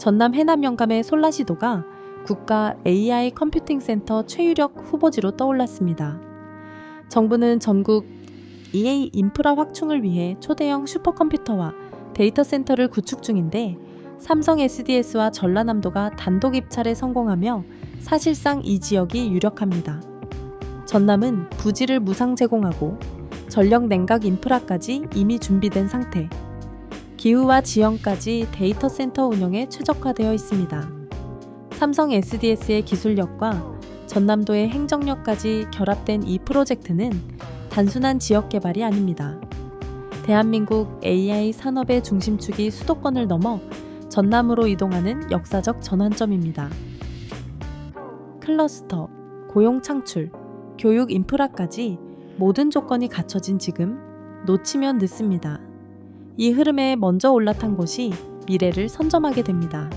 전남 해남 영감의 솔라시도가 국가 AI 컴퓨팅 센터 최유력 후보지로 떠올랐습니다. 정부는 전국 EA 인프라 확충을 위해 초대형 슈퍼컴퓨터와 데이터 센터를 구축 중인데 삼성 SDS와 전라남도가 단독 입찰에 성공하며 사실상 이 지역이 유력합니다. 전남은 부지를 무상 제공하고 전력 냉각 인프라까지 이미 준비된 상태. 기후와 지형까지 데이터 센터 운영에 최적화되어 있습니다. 삼성 SDS의 기술력과 전남도의 행정력까지 결합된 이 프로젝트는 단순한 지역 개발이 아닙니다. 대한민국 AI 산업의 중심축이 수도권을 넘어 전남으로 이동하는 역사적 전환점입니다. 클러스터, 고용 창출, 교육 인프라까지 모든 조건이 갖춰진 지금 놓치면 늦습니다. 이 흐름에 먼저 올라탄 곳이 미래를 선점하게 됩니다.